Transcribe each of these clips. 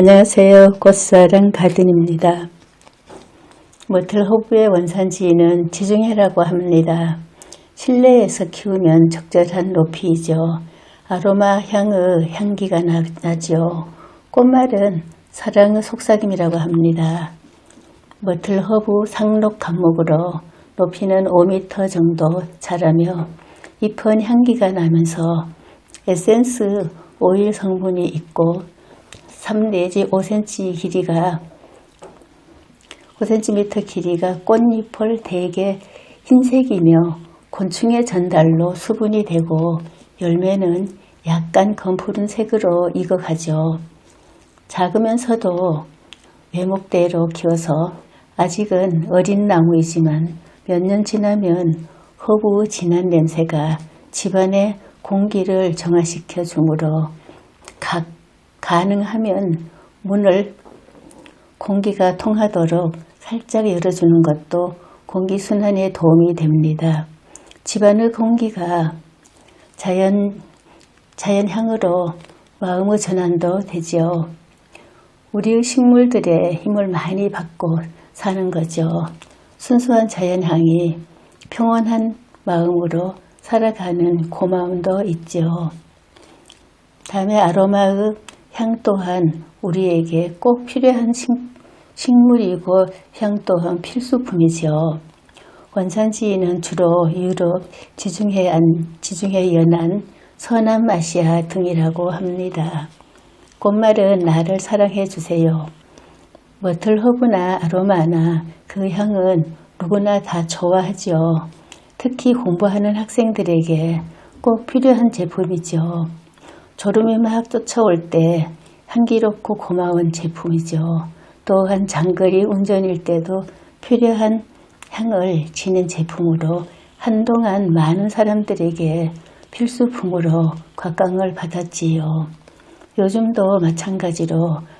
안녕하세요. 꽃사랑 가든입니다. 머틀 허브의 원산지는 지중해라고 합니다. 실내에서 키우면 적절한 높이이죠. 아로마 향의 향기가 나, 나죠. 꽃말은 사랑의 속삭임이라고 합니다. 머틀 허브 상록 감목으로 높이는 5m 정도 자라며 잎은 향기가 나면서 에센스 오일 성분이 있고 3 내지 5cm 길이가 5cm 길이가 꽃잎을 대개 흰색이며 곤충의 전달로 수분이 되고 열매는 약간 검푸른 색으로 익어가죠. 작으면서도 외목대로 키워서 아직은 어린 나무이지만 몇 년 지나면 허브의 진한 냄새가 집안의 공기를 정화시켜 주므로 각 가능하면 문을 공기가 통하도록 살짝 열어주는 것도 공기순환에 도움이 됩니다. 집안의 공기가 자연, 자연향으로 마음의 전환도 되죠. 우리 식물들의 힘을 많이 받고 사는 거죠. 순수한 자연향이 평온한 마음으로 살아가는 고마움도 있죠. 다음에 아로마의 향 또한 우리에게 꼭 필요한 식, 식물이고 향 또한 필수품이죠. 원산지는 주로 유럽, 지중해, 지중해 연안, 서남아시아 등이라고 합니다. 꽃말은 나를 사랑해 주세요. 머틀 허브나 아로마나 그 향은 누구나 다 좋아하죠. 특히 공부하는 학생들에게 꼭 필요한 제품이죠. 졸음이 막 쫓아올 때 향기롭고 고마운 제품이죠. 또한 장거리 운전일 때도 필요한 향을 지닌 제품으로 한동안 많은 사람들에게 필수품으로 곽광을 받았지요. 요즘도 마찬가지로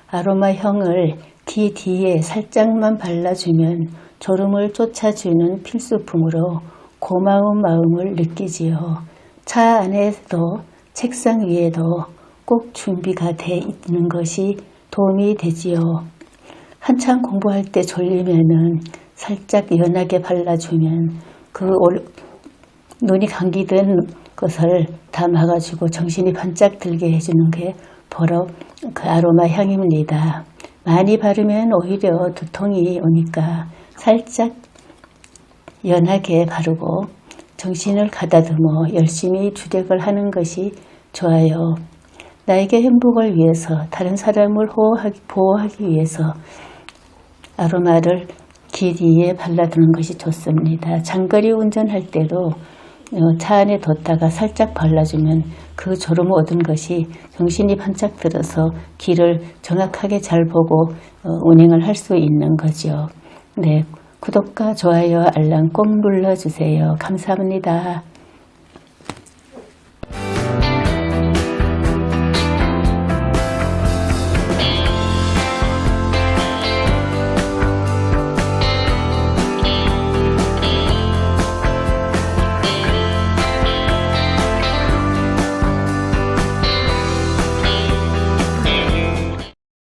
아로마 향을 귀 뒤에 살짝만 발라주면 졸음을 쫓아주는 필수품으로 고마운 마음을 느끼지요. 차 안에도 책상 위에도 꼭 준비가 돼 있는 것이 도움이 되지요. 한참 공부할 때 졸리면은 살짝 연하게 발라주면 그 올, 눈이 감기된 것을 다 막아주고 정신이 반짝 들게 해주는 게 바로 그 아로마 향입니다. 많이 바르면 오히려 두통이 오니까 살짝 연하게 바르고 정신을 가다듬어 열심히 주력을 하는 것이 좋아요. 나에게 행복을 위해서 다른 사람을 보호하기, 보호하기 위해서 아로마를 귀 뒤에 발라두는 것이 좋습니다. 장거리 운전할 때도 어, 차 안에 뒀다가 살짝 발라주면 그 졸음 얻은 것이 정신이 반짝 들어서 길을 정확하게 잘 보고 어, 운행을 할 수 있는 거죠. 네, 구독과 좋아요, 알람 꼭 눌러주세요. 감사합니다.